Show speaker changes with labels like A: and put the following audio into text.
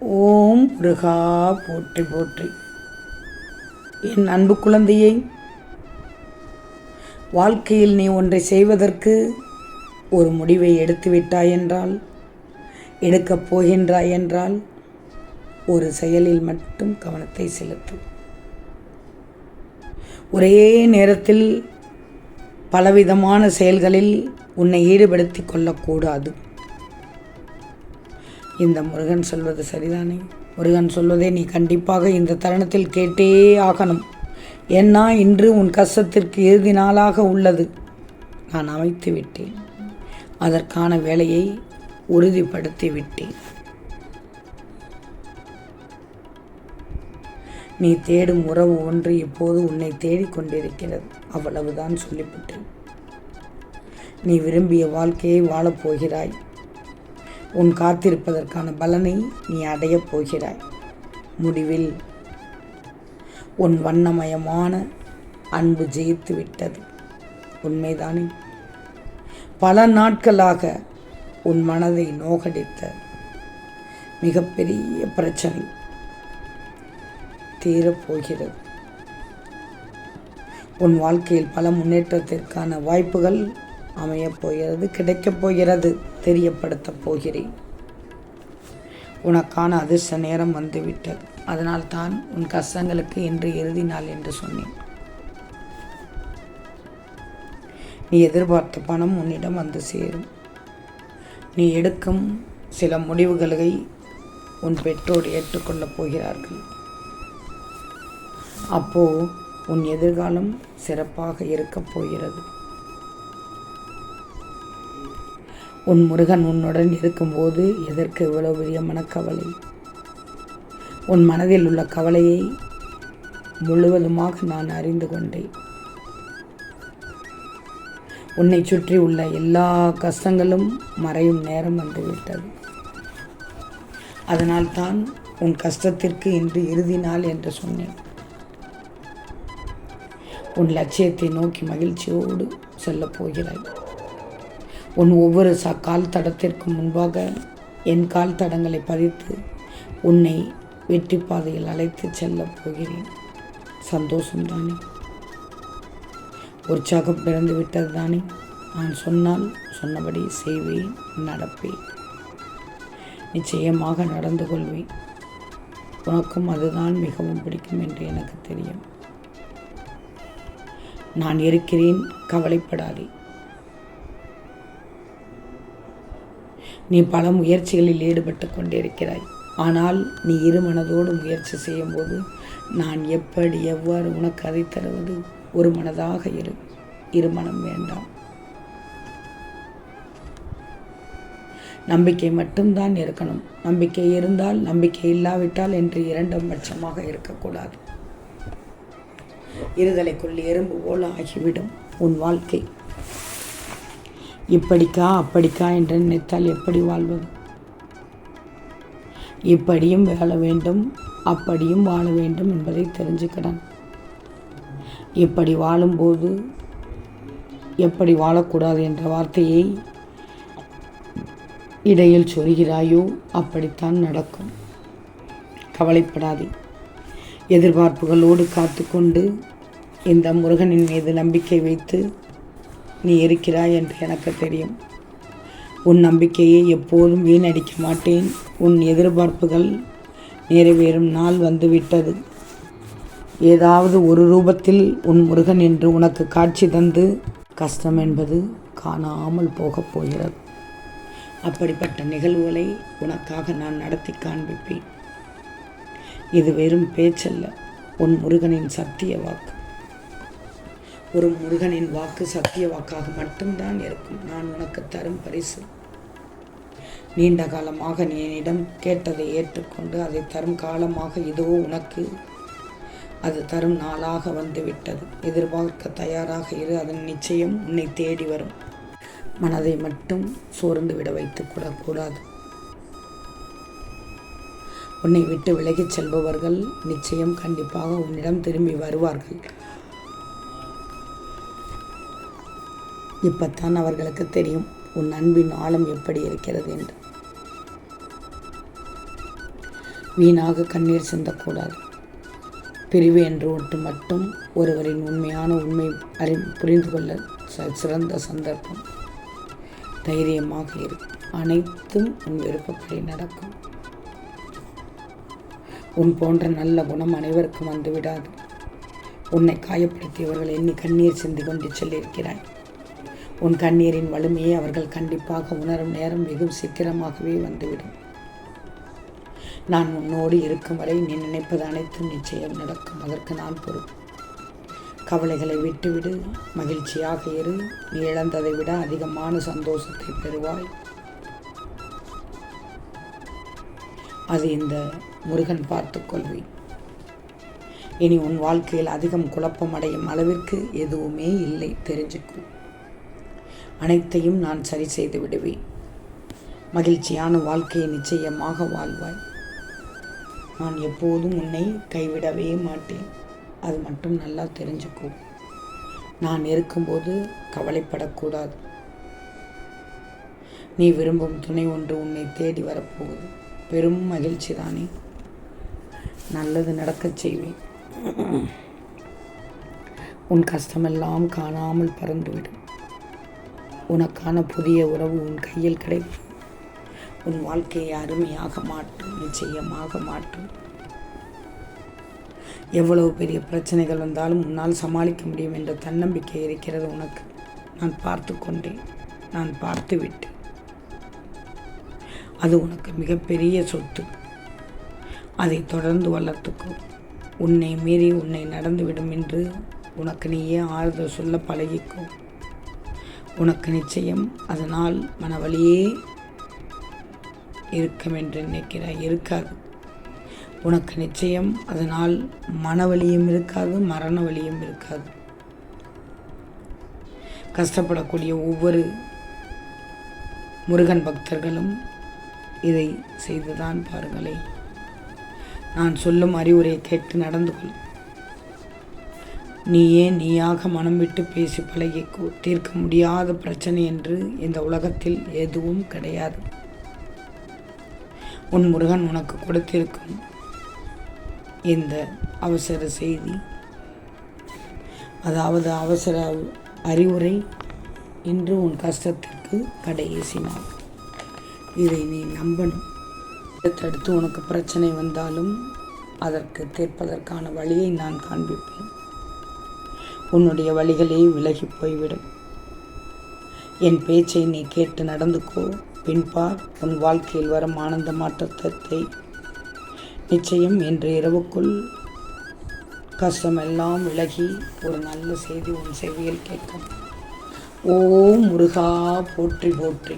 A: ஓம் முருகா போற்றி போற்றி. என் அன்பு குழந்தையை வாழ்க்கையில் நீ ஒன்றை செய்வதற்கு ஒரு முடிவை எடுத்துவிட்டாய் என்றால் எடுக்கப் போகின்றாய் என்றால் ஒரு செயலில் மட்டும் கவனத்தை செலுத்து. ஒரே நேரத்தில் பலவிதமான செயல்களில் உன்னை ஈடுபடுத்தி கொள்ளக்கூடாது. இந்த முருகன் சொல்வது சரிதானே? முருகன் சொல்வதை நீ கண்டிப்பாக இந்த தருணத்தில் கேட்டே ஆகணும். ஏன்னா இன்று உன் கஷ்டத்திற்கு இறுதி நாளாக உள்ளது. நான் அமைத்து விட்டேன். அதற்கான வேலையை உறுதிப்படுத்தி விட்டேன். நீ தேடும் உறவு ஒன்று இப்போது உன்னை தேடிக்கொண்டிருக்கிறது அவ்வளவுதான் சொல்லிவிட்டேன். நீ விரும்பிய வாழ்க்கையை வாழப் போகிறாய். உன் காத்திருப்பதற்கான பலனை நீ அடையப் போகிறாய். முடிவில் உன் வண்ணமயமான அன்பு ஜெயித்து விட்டது. உண்மைதானே? பல நாட்களாக உன் மனதை நோகடித்த மிகப்பெரிய பிரச்சனை தீரப்போகிறது. உன் வாழ்க்கையில் பல முன்னேற்றத்திற்கான வாய்ப்புகள் அமையப் போகிறது கிடைக்கப் போகிறது தெரியப்படுத்தப் போகிறேன். உனக்கான அதிர்ஷ்ட நேரம் வந்துவிட்டது. அதனால் தான் உன் கஷ்டங்களுக்கு இன்று இறுதி நாள் என்று சொன்னேன். நீ எதிர்பார்த்த பணம் உன்னிடம் வந்து சேரும். நீ எடுக்கும் சில முடிவுகளை உன் பெற்றோர் ஏற்றுக்கொள்ளப் போகிறார்கள். அப்போ உன் எதிர்காலம் சிறப்பாக இருக்கப் போகிறது. உன் முருகன் உன்னுடன் இருக்கும்போது எதற்கு இவ்வளவு பெரிய மனக்கவலை? உன் மனதில் உள்ள கவலையை முழுவதுமாக நான் அறிந்து கொண்டேன். உன்னை சுற்றி உள்ள எல்லா கஷ்டங்களும் மறையும் நேரம் வந்துவிட்டது. அதனால்தான் உன் கஷ்டத்திற்கு இன்று இறுதி நாள் என்று சொன்னேன். உன் லட்சியத்தை நோக்கி மகிழ்ச்சியோடு செல்லப் போகிறாய். உன் ஒவ்வொரு ச கால் தடத்திற்கும் முன்பாக என் கால் தடங்களை பதித்து உன்னை வெற்றி பாதையில் அழைத்து செல்ல போகிறேன். சந்தோஷம்தானே உற்சாகம் பிறந்து விட்டது தானே? நான் சொன்னால் சொன்னபடி செய்வேன் நடப்பேன். நிச்சயமாக நடந்து கொள்வேன். உனக்கும் அதுதான் மிகவும் பிடிக்கும் என்று எனக்கு தெரியும். நான் இருக்கிறேன் கவலைப்படாதே. நீ பல முயற்சிகளில் ஈடுபட்டு கொண்டிருக்கிறாய். ஆனால் நீ இருமனதோடு முயற்சி செய்யும்போது நான் எப்படி எவ்வாறு உனக்கு அதை தருவது? ஒரு மனதாக இரு. இருமனம் வேண்டாம். நம்பிக்கை மட்டும்தான் இருக்கணும். நம்பிக்கை இருந்தால் நம்பிக்கை இல்லாவிட்டால் என்று இரண்டும் பட்சமாக இருக்கக்கூடாது. இருதலைக்குள் எறும்பு போல ஆகிவிடும் உன் வாழ்க்கை. இப்படிக்கா அப்படிக்கா என்று நினைத்தால் எப்படி வாழ்வது? இப்படியும் வாழ வேண்டும் அப்படியும் வாழ வேண்டும் என்பதை தெரிஞ்சுக்கிறான் இப்படி வாழும்போது எப்படி வாழக்கூடாது என்ற வார்த்தையை இடையில் சொல்கிறாயோ அப்படித்தான் நடக்கும். கவலைப்படாதே. எதிர்பார்ப்புகளோடு காத்துக்கொண்டு இந்த முருகனின் மீது நம்பிக்கை வைத்து நீ இருக்கிறாய் என்று எனக்கு தெரியும். உன் நம்பிக்கையை எப்போதும் வீணடிக்க மாட்டேன். உன் எதிர்பார்ப்புகள் நிறைவேறும் நாள் வந்துவிட்டது. ஏதாவது ஒரு ரூபத்தில் உன் முருகன் என்று உனக்கு காட்சி தந்து கஷ்டம் என்பது காணாமல் போகப் போகிறது. அப்படிப்பட்ட நிகழ்வுகளை உனக்காக நான் நடத்தி காண்பிப்பேன். இது வெறும் பேச்சல்ல. உன் முருகனின் சத்திய வாக்கு. ஒரு முருகனின் வாக்கு சத்திய வாக்காக மட்டும்தான் இருக்கும். நான் உனக்கு தரும் பரிசு. நீண்ட காலமாக நீ என்னிடம் கேட்டதை ஏற்றுக்கொண்டு அதை தரும் காலமாக இதோ உனக்கு. அது தரும் நாளாக வந்துவிட்டது. எதிர்பார்க்க தயாராக இரு. அதன் நிச்சயம் உன்னை தேடி வரும். மனதை மட்டும் சோர்ந்து விட வைத்து கூடாது உன்னை விட்டு விலகிச் செல்பவர்கள் நிச்சயம் கண்டிப்பாக உன்னிடம் திரும்பி வருவார்கள். இப்பத்தான் அவர்களுக்கு தெரியும் உன் அன்பின் ஆழம் எப்படி இருக்கிறது என்று. வீணாக கண்ணீர் சிந்தக்கூடாது. பிரிவு என்று ஒன்று மட்டும் ஒருவரின் உண்மையான உண்மை அறி புரிந்து கொள்ள ச- சிறந்த சந்தர்ப்பம். தைரியமாக இருக்கும் அனைத்தும் உன் விருப்பப்படி நடக்கும். உன் போன்ற நல்ல குணம் அனைவருக்கும் வந்துவிடாது. உன்னை காயப்படுத்தியவர்கள் எண்ணி கண்ணீர் சிந்தி கொண்டு சொல்லியிருக்கிறாய் உன் கண்ணீரின் வலிமையை அவர்கள் கண்டிப்பாக உணரும் நேரம் வெகு சீக்கிரமாகவே வந்துவிடும். நான் உன்னோடு இருக்கும் வரை நீ நினைப்பது அனைத்தும் நிச்சயம் நடக்கும். அதற்கு நான் பொறுப்பு. கவலைகளை விட்டுவிடு. மகிழ்ச்சியாக இரு. நீ இழந்ததை விட அதிகமான சந்தோஷத்தை பெறுவாய். அது இந்த முருகன் பார்த்து கொள்வேன். இனி உன் வாழ்க்கையில் அதிகம் குழப்பம் அடையும் அளவிற்கு எதுவுமே இல்லை. தெரிஞ்சுக்கும் அனைத்தையும் நான் சரி செய்து விடுவேன். மகிழ்ச்சியான வாழ்க்கையை நிச்சயமாக வாழ்வாய். நான் எப்போதும் உன்னை கைவிடவே மாட்டேன். அது மட்டும் நல்லா தெரிஞ்சுக்கும் நான் இருக்கும்போது கவலைப்படக்கூடாது. நீ விரும்பும் துணை ஒன்று உன்னை தேடி வரப்போகுது. பெரும் மகிழ்ச்சி தானே. நல்லது நடக்கச் செய்வேன். உன் கஷ்டமெல்லாம் காணாமல் பறந்துவிடும். உனக்கான புதிய உறவு உன் கையில் கிடைக்கும். உன் வாழ்க்கையை அருமையாக மாற்றும் நிச்சயமாக மாற்றும். எவ்வளவு பெரிய பிரச்சனைகள் வந்தாலும் உன்னால் சமாளிக்க முடியும் என்ற தன்னம்பிக்கை இருக்கிறது உனக்கு. நான் பார்த்து கொண்டேன். நான் பார்த்து விட்டேன். அது உனக்கு மிகப்பெரிய சொத்து. அதை தொடர்ந்து வளர்த்துக்கோ. உன்னை மீறி உன்னை நடந்துவிடும் என்று உனக்கு நீயே ஆறுதல் சொல்ல பழகிக்கோ. உனக்கு நிச்சயம் அதனால் மனவழியே இருக்கும் என்று நினைக்கிறாய் இருக்காது. உனக்கு நிச்சயம் அதனால் மனவழியும் இருக்காது மரண வழியும் இருக்காது. கஷ்டப்படக்கூடிய ஒவ்வொரு முருகன் பக்தர்களும் இதை செய்துதான் பாருங்களேன். நான் சொல்லும் அறிவுரையை கேட்டு நடந்து கொள். நீயே நீயாக மனம் விட்டு பேசி பழகி தீர்க்க முடியாத பிரச்சனை என்று இந்த உலகத்தில் எதுவும் கிடையாது. உன் முருகன் உனக்கு கொடுத்திருக்கும் இந்த அவசர செய்தி அதாவது அவசர அறிவுரை இன்று உன் கஷ்டத்திற்கு கடைசி நாள் இதை நீ நம்பணும். அடுத்தடுத்து உனக்கு பிரச்சனை வந்தாலும் அதற்கு தீர்ப்பதற்கான வழியை நான் காண்பிப்பேன். உன்னுடைய வழிகளே விலகி போய்விடும். என் பேச்சை நீ கேட்டு நடந்துக்கோ. பின்பார் உன் வாழ்க்கையில் வரும் ஆனந்த மாற்றத்தை நிச்சயம் இன்று இரவுக்குள் கஷ்டமெல்லாம் விலகி ஒரு நல்ல செய்தி உன் செவியில் கேட்கும். ஓ முருகா போற்றி போற்றி.